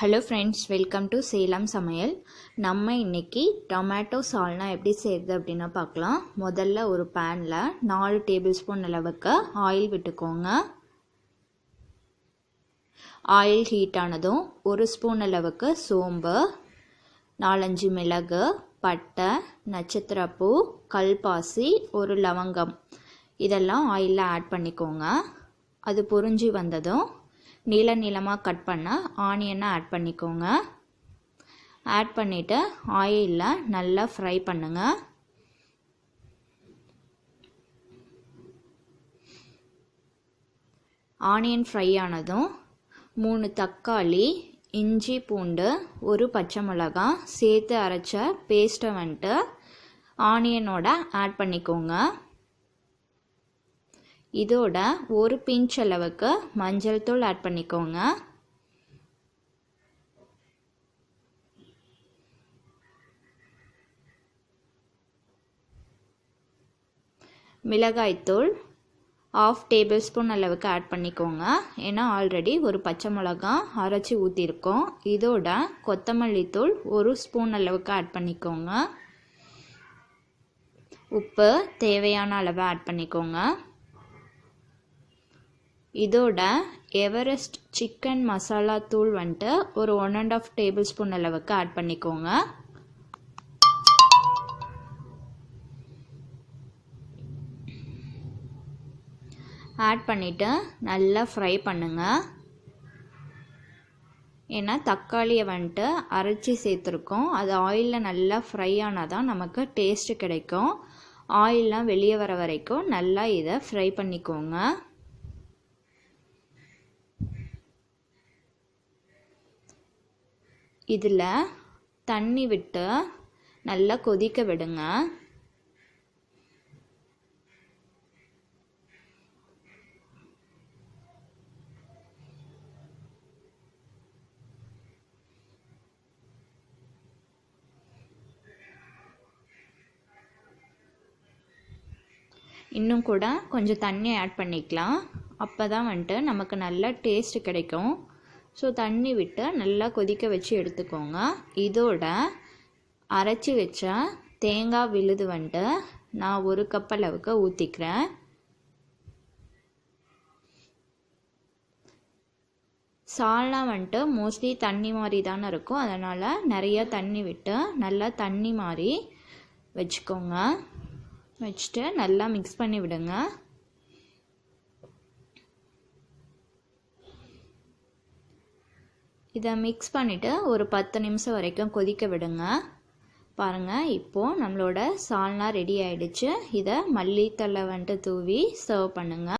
Hello friends welcome to Salem சமையல் நம்ம இன்னைக்கு டொமேட்டோ சால்னா எப்படி செய்யுது அப்படின்னு பார்க்கலாம். முதல்ல ஒரு பேனில் நாலு டேபிள் ஸ்பூன் அளவுக்கு ஆயில் விட்டுக்கோங்க. ஆயில் ஹீட் ஆனதும் ஒரு ஸ்பூன் அளவுக்கு சோம்பு நாலஞ்சு மிளகு பட்டை நட்சத்திரப்பூ கல்பாசி ஒரு லவங்கம். இதெல்லாம் ஆயிலில் ஆட் பண்ணிக்கோங்க. அது பொறிஞ்சி வந்ததும் நீள நீளமாக கட் பண்ண ஆனியனை ஆட் பண்ணிக்கோங்க. ஆட் பண்ணிவிட்டு ஆயிலில் நல்லா ஃப்ரை பண்ணுங்கள் ஆனியன் ஃப்ரை ஆனதும் மூணு தக்காளி இஞ்சி பூண்டு ஒரு பச்சை மிளகாய் சேர்த்து அரைச்ச பேஸ்ட்டை வந்துட்டு ஆனியனோட ஆட் பண்ணிக்கோங்க. இதோட ஒரு பிஞ்ச் அளவுக்கு மஞ்சள் தூள் ஆட் பண்ணிக்கோங்க. மிளகாய்த்தூள் ஆஃப் டேபிள் ஸ்பூன் அளவுக்கு ஆட் பண்ணிக்கோங்க. ஏன்னா ஆல்ரெடி ஒரு பச்சை மிளகா அரைச்சி ஊற்றிருக்கோம் இதோட கொத்தமல்லி தூள் ஒரு ஸ்பூன் அளவுக்கு ஆட் பண்ணிக்கோங்க. உப்பு தேவையான அளவை ஆட் பண்ணிக்கோங்க. இதோட எவரெஸ்ட் சிக்கன் மசாலா தூள் வந்துட்டு ஒரு one and half tablespoon அளவுக்கு ஆட் பண்ணிக்கோங்க. ஆட் பண்ணிவிட்டு நல்லா ஃப்ரை பண்ணுங்கள் ஏன்னா தக்காளியை வந்துட்டு அரைச்சி சேர்த்துருக்கோம். அது ஆயிலில் நல்லா ஃப்ரை ஆனால் தான் நமக்கு டேஸ்ட்டு கிடைக்கும். ஆயிலெலாம் வெளியே வர வரைக்கும் நல்லா இதை ஃப்ரை பண்ணிக்கோங்க. இதில் தண்ணி விட்டு நல்லா கொதிக்க விடுங்க. இன்னும் கூட கொஞ்சம் தண்ணி ஆட் பண்ணிக்கலாம். அப்போ தான் வந்துட்டு நமக்கு நல்ல டேஸ்ட் கிடைக்கும். ஸோ தண்ணி விட்டு நல்லா கொதிக்க வச்சு எடுத்துக்கோங்க. இதோட அரைச்சி வச்ச தேங்காய் விழுது வந்துட்டு நான் ஒரு கப் அளவுக்கு ஊற்றிக்கிறேன் சால்னா வந்துட்டு மோஸ்ட்லி தண்ணி மாதிரி தானே இருக்கும். அதனால் நிறைய தண்ணி விட்டு நல்லா தண்ணி மாதிரி வச்சுக்கோங்க. வச்சுட்டு நல்லா மிக்ஸ் பண்ணி விடுங்க. இதை மிக்ஸ் பண்ணிவிட்டு ஒரு பத்து நிமிஷம் வரைக்கும் கொதிக்க விடுங்க. பாருங்கள் இப்போது நம்மளோட சால்னா ரெடி ஆகிடுச்சு இதை மல்லித்தலை வந்துட்டு தூவி சர்வ் பண்ணுங்கள்